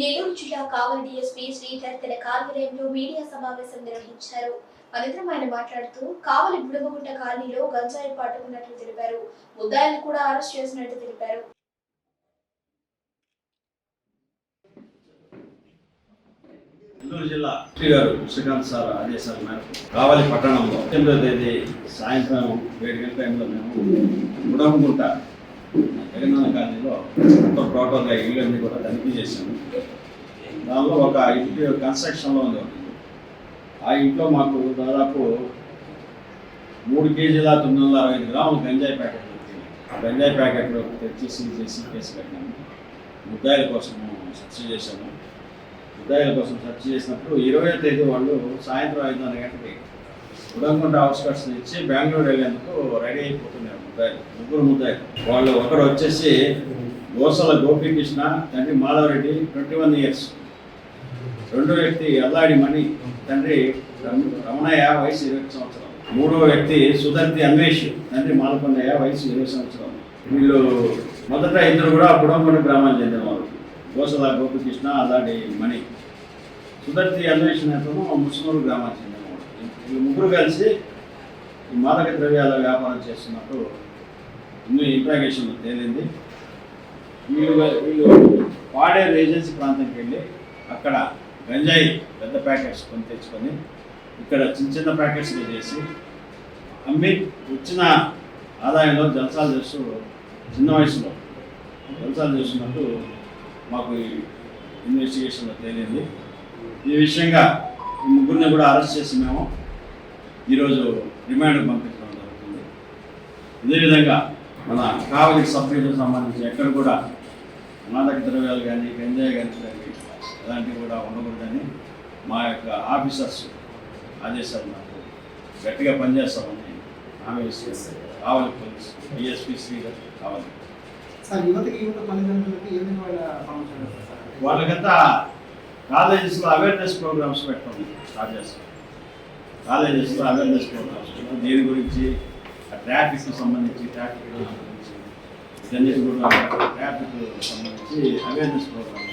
నెల్లూరు జిల్లా కావలి డిఎస్పీ శ్రీధర్ తన కార్యాలయంలో మీడియా సమావేశం నిర్వహించారు. అనంతరం ఆయన మాట్లాడుతూ కావలి బుడమగుంట కాలనీలో గంజాయి పట్టుకున్నట్లు తెలిపారు. ముద్దాయిలు కూడా అరెస్ట్ చేసినట్లు తెలిపారు. నెల్లూరు జిల్లా శ్రీ గారు శ్రీకాంత్ సార్ ఆదేశాల మేరకు కావలి పట్టణంలో ఎనిమిదో తేదీ సాయంత్రం ఏడు గంటల టైంలో మేము ఉడమగుంట తెలంగాణ కాలనీలో మొత్తం టోటల్గా ఇళ్ళన్నీ కూడా తనిఖీ చేశాము. దానిలో ఒక ఇంటి కన్స్ట్రక్షన్లో ఉంది ఆ ఇంట్లో మాకు దాదాపు మూడు కేజీల తొమ్మిది వందల అరవై ఐదు గ్రాములు గంజాయి ప్యాకెట్ ఆ గంజాయి ప్యాకెట్లు తెచ్చి సీజ్ చేసి కేసు పెట్టినాము ముద్దాయిల కోసం సెర్చ్ చేశాము. ముద్దాయిల కోసం సెర్చ్ చేసినప్పుడు ఇరవై తేదీ వాళ్ళు సాయంత్రం ఐదున్నర గంటకి ఉడంకుంట అవుట్స్కట్స్ నుంచి బెంగళూరు వెళ్ళేందుకు రెడీ అయిపోతున్నారు ముద్దాయిలు ముగ్గురు ముద్దాయిలు. వాళ్ళు ఒకరు వచ్చేసి గోసల గోపీకృష్ణ తండ్రి మాధవరెడ్డి ట్వంటీ వన్ ఇయర్స్. రెండో వ్యక్తి అల్లాడి మణి తండ్రి రమణయ్య వయసు ఇరవై సంవత్సరాలు. మూడో వ్యక్తి సుధర్తి అన్వేష్ తండ్రి మాలకొండయ్య వయసు ఇరవై సంవత్సరాలు. వీళ్ళు మొదట ఇద్దరు కూడా బుడంకొండ గ్రామానికి చెందినవారు. గోసల గోపికృష్ణ అల్లాడి మణి. సుధర్తి అన్వేషణ అతను ముస్లిం గ్రామానికి చెందినవాడు వీళ్ళు ముగ్గురు కలిసి ఈ మాదక ద్రవ్యాల వ్యాపారం చేస్తున్నట్టు ఇన్ని ఇంట్రాగేషన్ తేలింది. వీళ్ళు వీళ్ళు పాడేరు ఏజెన్సీ ప్రాంతంకి వెళ్ళి అక్కడ గంజాయి పెద్ద ప్యాకెట్స్ కొని తెచ్చుకొని ఇక్కడ చిన్న చిన్న ప్యాకెట్స్గా చేసి అమ్మి వచ్చిన ఆదాయంలో జలసాలు చేస్తూ చిన్న వయసులో జలసాలు చేస్తున్నట్టు మాకు ఈ ఇన్వెస్టిగేషన్లో తేలింది. ఈ విషయంగా ఈ ముగ్గురిని కూడా అరెస్ట్ చేసి మేము ఈరోజు రిమాండ్ పంపించడం జరుగుతుంది. ఇదే విధంగా మన కావలి సబ్ డివిజన్ సంబంధించి ఎక్కడ కూడా మాదక ద్రవ్యాలు కానీ గంజాయి కానీ అలాంటివి కూడా ఉండకూడదని మా యొక్క ఆఫీసర్స్ ఆదేశాలు నాకు గట్టిగా పనిచేస్తామని ఇస్తుంది కావాలి పోలీస్ డిఎస్పీ శ్రీధర్ కావాలి. వాళ్ళకంతా కాలేజెస్లో అవేర్నెస్ ప్రోగ్రామ్స్ పెట్టండి స్టార్ట్ చేస్తాం. కాలేజెస్లో అవేర్నెస్ ప్రోగ్రామ్స్ దీని గురించి ట్రాఫిక్కి సంబంధించి ట్రాఫిక్ గురించి ఇదన్నిటి కూడా ట్రాఫిక్ సంబంధించి అవేర్నెస్ ప్రోగ్రామ్స్